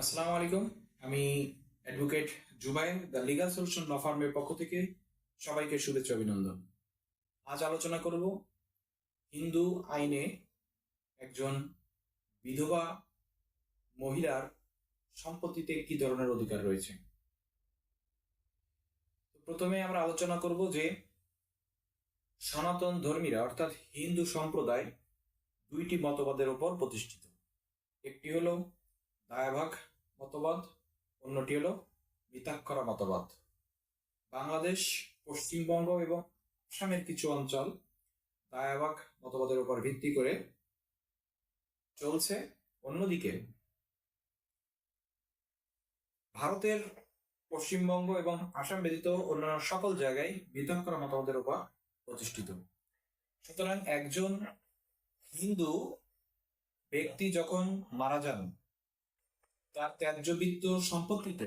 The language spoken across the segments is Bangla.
আসসালামু আলাইকুম। আমি advocate Zubair, the legal solution law ফার্মের পক্ষ থেকে সবাইকে শুভেচ্ছা অভিনন্দন। আজ আলোচনা করব হিন্দু আইনে একজন বিধবা মহিলার সম্পত্তিতে কি ধরনের অধিকার রয়েছে। প্রথমে আমরা আলোচনা করব যে সনাতন ধর্মীরা, অর্থাৎ হিন্দু সম্প্রদায়, দুইটি মতবাদের উপর প্রতিষ্ঠিত। একটি হলো দায়াভাগ মতবাদ, অন্যটি হলো মিতাক্ষরা মতবাদ। বাংলাদেশ, পশ্চিমবঙ্গ এবং আসামের কিছু অঞ্চল দায়াভাগ মতবাদের উপর ভিত্তি করে চলছে। অন্যদিকে, ভারতের পশ্চিমবঙ্গ এবং আসাম ব্যতীত অন্যান্য সকল জায়গায় বিতর্করা মতবাদের উপর প্রতিষ্ঠিত। সুতরাং একজন হিন্দু ব্যক্তি যখন মারা যান তার ত্যায্যবিত্ত সম্পত্তিতে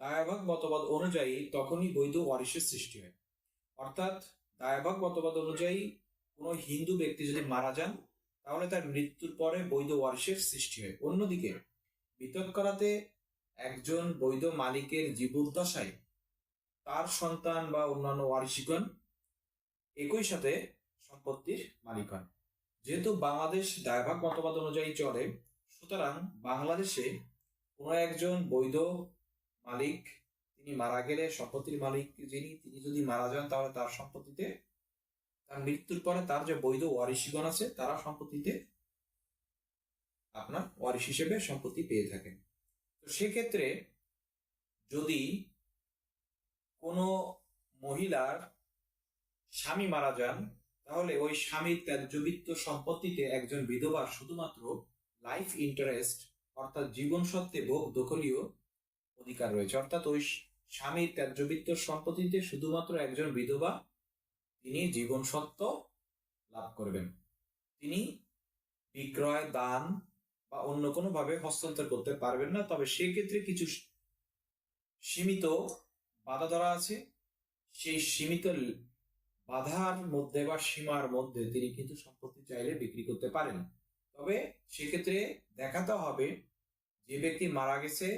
দায়াভাগ মতবাদ অনুযায়ী তখনই বৈধ ওয়ারিশের সৃষ্টি হয়। অর্থাৎ দায়াভাগ মতবাদ অনুযায়ী কোনো হিন্দু ব্যক্তি যদি মারা যান, তাহলে তার মৃত্যুর পরে বৈধ ওয়ারিশের সৃষ্টি হয়। অন্যদিকে বিতর্করাতে একজন বৈধ মালিকের জীবদ্দশায় তার সন্তান বা অন্যান্য ওয়ারিশিগণ একই সাথে সম্পত্তির মালিক হন। যেহেতু বাংলাদেশ দায়ভাগ মতবাদ অনুযায়ী চলে সুতরাং বাংলাদেশে কোনো একজন বৈধ মালিক, তিনি মারা গেলে সম্পত্তির মালিক যিনি, তিনি যদি মারা যান তাহলে তার সম্পত্তিতে, তার মৃত্যুর পরে তার যে বৈধ ওয়ারিশিগণ আছে, তারা সম্পত্তিতে আপনার ওয়ারিশ হিসেবে সম্পত্তি পেয়ে থাকেন। তো সেক্ষেত্রে যদি কোনো মহিলার স্বামী মারা যান, তাহলে ওই স্বামীর ত্যায্যবিত্ত সম্পত্তিতে একজন বিধবা শুধুমাত্র লাইফ ইন্টারেস্ট অর্থাৎ জীবন সত্ত্বে ভোগ দখলীয় অধিকার রয়েছে। অর্থাৎ ওই স্বামীর ত্যায্যবিত্ত সম্পত্তিতে শুধুমাত্র একজন বিধবা, তিনি জীবন সত্ত্ব লাভ করবেন। তিনি বিক্রয়, দান বা অন্য কোনোভাবে হস্তান্তর করতে পারবেন না। তবে সেক্ষেত্রে কিছু সীমিত বাধা ধরা আছে। সেই সীমিত বাধার মধ্যে বা সীমার মধ্যে তিনি কিন্তু সম্পত্তি চাইলে বিক্রি করতে পারেন। তবে সেক্ষেত্রে দেখাতে হবে যে ব্যক্তি মারা গেছে,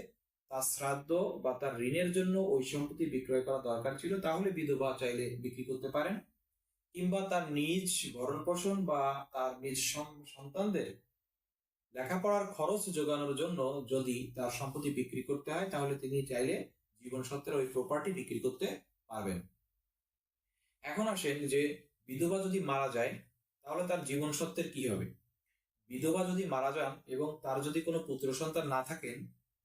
তার শ্রাদ্ধ বা তার ঋণের জন্য ওই সম্পত্তি বিক্রয় করা দরকার ছিল, তাহলে বিধবা চাইলে বিক্রি করতে পারেন। কিংবা তার নিজ ভরণ পোষণ বা তার নিজ সন্তানদের লেখাপড়ার খরচ যোগানোর জন্য যদি তার সম্পত্তি বিক্রি করতে হয়, তাহলে তিনি চাইলে জীবন সত্ত্বের ওই প্রপার্টি বিক্রি করতে পারবেন। এখন আসেন যে বিধবা যদি মারা যায়, তাহলে তার জীবন সত্ত্বের কি হবে? বিধবা যদি মারা যান এবং তার যদি কোনো পুত্র সন্তান না থাকেন,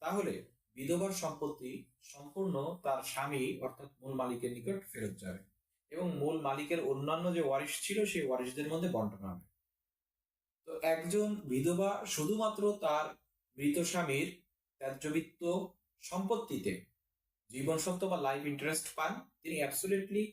তাহলে বিধবার সম্পত্তি সম্পূর্ণ তার স্বামী, অর্থাৎ মূল মালিকের নিকট ফেরত যাবে এবং মূল মালিকের অন্যান্য যে ওয়ারিশ ছিল, সেই ওয়ারিশদের মধ্যে বন্টন হবে। তো একজন বিধবা শুধুমাত্র তার মৃত স্বামীর ত্যায্যবিত্ত সম্পত্তিতে সত্য বা লাইফ ইন্টারেস্ট পান, তিনি অ্যাবসুলেটলি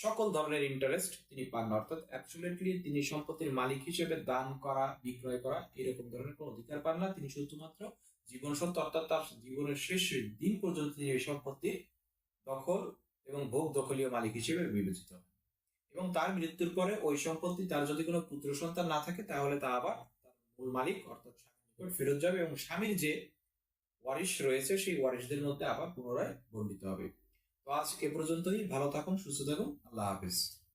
সকল ধরনের ইন্টারেস্ট তিনি পান না অর্থাৎ অ্যাবসুলেটলি তিনি সম্পত্তির মালিক হিসেবে দান করা, বিক্রয় করা, এরকম ধরনের কোনো অধিকার পান না। তিনি শুধুমাত্র জীবন সত্য অর্থাৎ তার জীবনের শেষ দিন পর্যন্ত তিনি এই সম্পত্তির দখল এবং ভোগ দখলীয় মালিক হিসেবে বিবেচিত এবং তার মৃত্যুর পরে ওই সম্পত্তি তার যদি কোনো পুত্র সন্তান না থাকে, তাহলে তা আবার তার মূল মালিক, অর্থাৎ স্বামীর ফেরত যাবে এবং স্বামীর যে ওয়ারিশ রয়েছে, সেই ওয়ারিশদের মধ্যে আবার পুনরায় বন্ডিত হবে। আজ এ পর্যন্তই। ভালো থাকুন সুস্থ থাকুন। আল্লাহ হাফিজ।